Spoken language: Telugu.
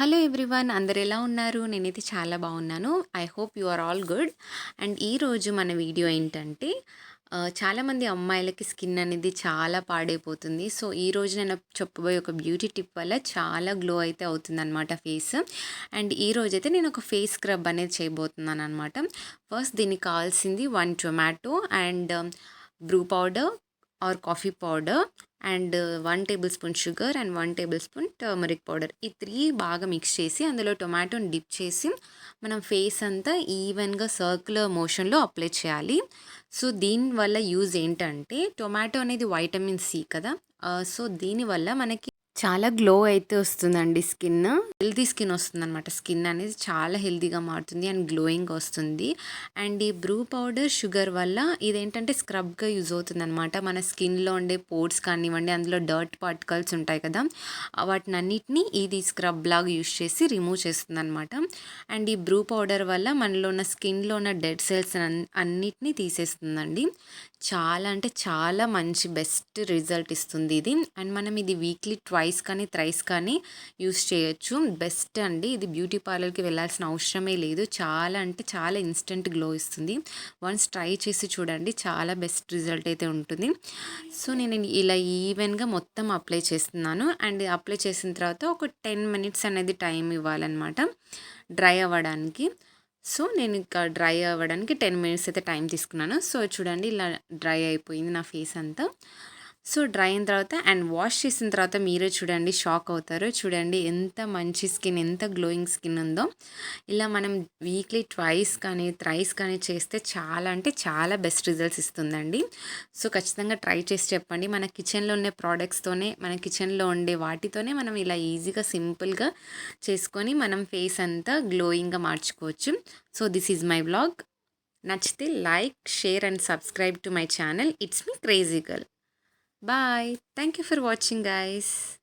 హలో ఎవ్రీవన్ అందరు ఎలా ఉన్నారు? నేనైతే చాలా బాగున్నాను. I hope you are all good. And ఈరోజు మన వీడియో ఏంటంటే చాలామంది అమ్మాయిలకి స్కిన్ అనేది చాలా పాడైపోతుంది. సో ఈరోజు నేను చెప్పబోయే ఒక బ్యూటీ టిప్ వల్ల చాలా గ్లో అయితే అవుతుంది అనమాట ఫేస్. అండ్ ఈ రోజు అయితే నేను ఒక ఫేస్ స్క్రబ్ అనేది చేయబోతున్నాను అనమాట ఫస్ట్ దీనికి కావాల్సింది one tomato and Bru powder or coffee powder and one tablespoon sugar and one tablespoon turmeric powder. ఈ త్రీ బాగా మిక్స్ చేసి అందులో టొమాటోని డిప్ చేసి మనం ఫేస్ అంతా ఈవెన్గా సర్క్యులర్ మోషన్లో అప్లై చేయాలి. సో దీనివల్ల యూజ్ ఏంటంటే టొమాటో అనేది వైటమిన్ సి కదా. సో దీనివల్ల మనకి చాలా గ్లో అయితే వస్తుందండి స్కిన్. హెల్తీ స్కిన్ వస్తుంది అనమాట స్కిన్ అనేది చాలా హెల్తీగా మారుతుంది అండ్ గ్లోయింగ్ వస్తుంది. అండ్ ఈ బ్రూ పౌడర్ షుగర్ వల్ల ఇదేంటంటే స్క్రబ్గా యూజ్ అవుతుంది అనమాట మన స్కిన్లో ఉండే పోర్ట్స్ కానివ్వండి అందులో డర్ట్ పార్టికల్స్ ఉంటాయి కదా వాటిని అన్నిటినీ ఇది స్క్రబ్ లాగా యూజ్ చేసి రిమూవ్ చేస్తుంది అనమాట అండ్ ఈ బ్రూ పౌడర్ వల్ల మనలో ఉన్న స్కిన్లో ఉన్న డెడ్ సెల్స్ అన్నిటినీ తీసేస్తుందండి. చాలా అంటే చాలా మంచి బెస్ట్ రిజల్ట్ ఇస్తుంది ఇది. అండ్ మనం ఇది వీక్లీ ట్వైస్ కానీ థ్రైస్ కానీ యూస్ చేయొచ్చు. బెస్ట్ అండి. ఇది బ్యూటీ పార్లర్కి వెళ్ళాల్సిన అవసరమే లేదు. చాలా అంటే చాలా ఇన్స్టెంట్ గ్లో ఇస్తుంది. వన్స్ ట్రై చేసి చూడండి. చాలా బెస్ట్ రిజల్ట్ అయితే ఉంటుంది. సో నేను ఇలా ఈవెన్గా మొత్తం అప్లై చేస్తున్నాను. అండ్ అప్లై చేసిన తర్వాత ఒక టెన్ మినిట్స్ అనేది టైం ఇవ్వాలన్నమాట. డ్రై అవ్వడానికి. సో నేను ఇంకా డ్రై అవ్వడానికి టెన్ మినిట్స్ అయితే టైం తీసుకున్నాను. సో చూడండి ఇలా డ్రై అయిపోయింది నా ఫేస్ అంతా. సో డ్రై అయిన తర్వాత అండ్ వాష్ చేసిన తర్వాత మీరే చూడండి షాక్ అవుతారు. చూడండి ఎంత మంచి స్కిన్ ఎంత గ్లోయింగ్ స్కిన్ ఉందో. ఇలా మనం వీక్లీ ట్వైస్ కానీ థ్రైస్ కానీ చేస్తే చాలా అంటే చాలా బెస్ట్ రిజల్ట్స్ ఇస్తుందండి. సో ఖచ్చితంగా ట్రై చేసి చెప్పండి. మన కిచెన్లో ఉండే ప్రోడక్ట్స్తోనే మన కిచెన్లో ఉండే వాటితోనే మనం ఇలా ఈజీగా సింపుల్గా చేసుకొని మనం ఫేస్ అంతా గ్లోయింగ్గా మార్చుకోవచ్చు. So this is my blog నచ్చితే like share and subscribe to my channel. It's me crazy girl. Bye. Thank you for watching guys.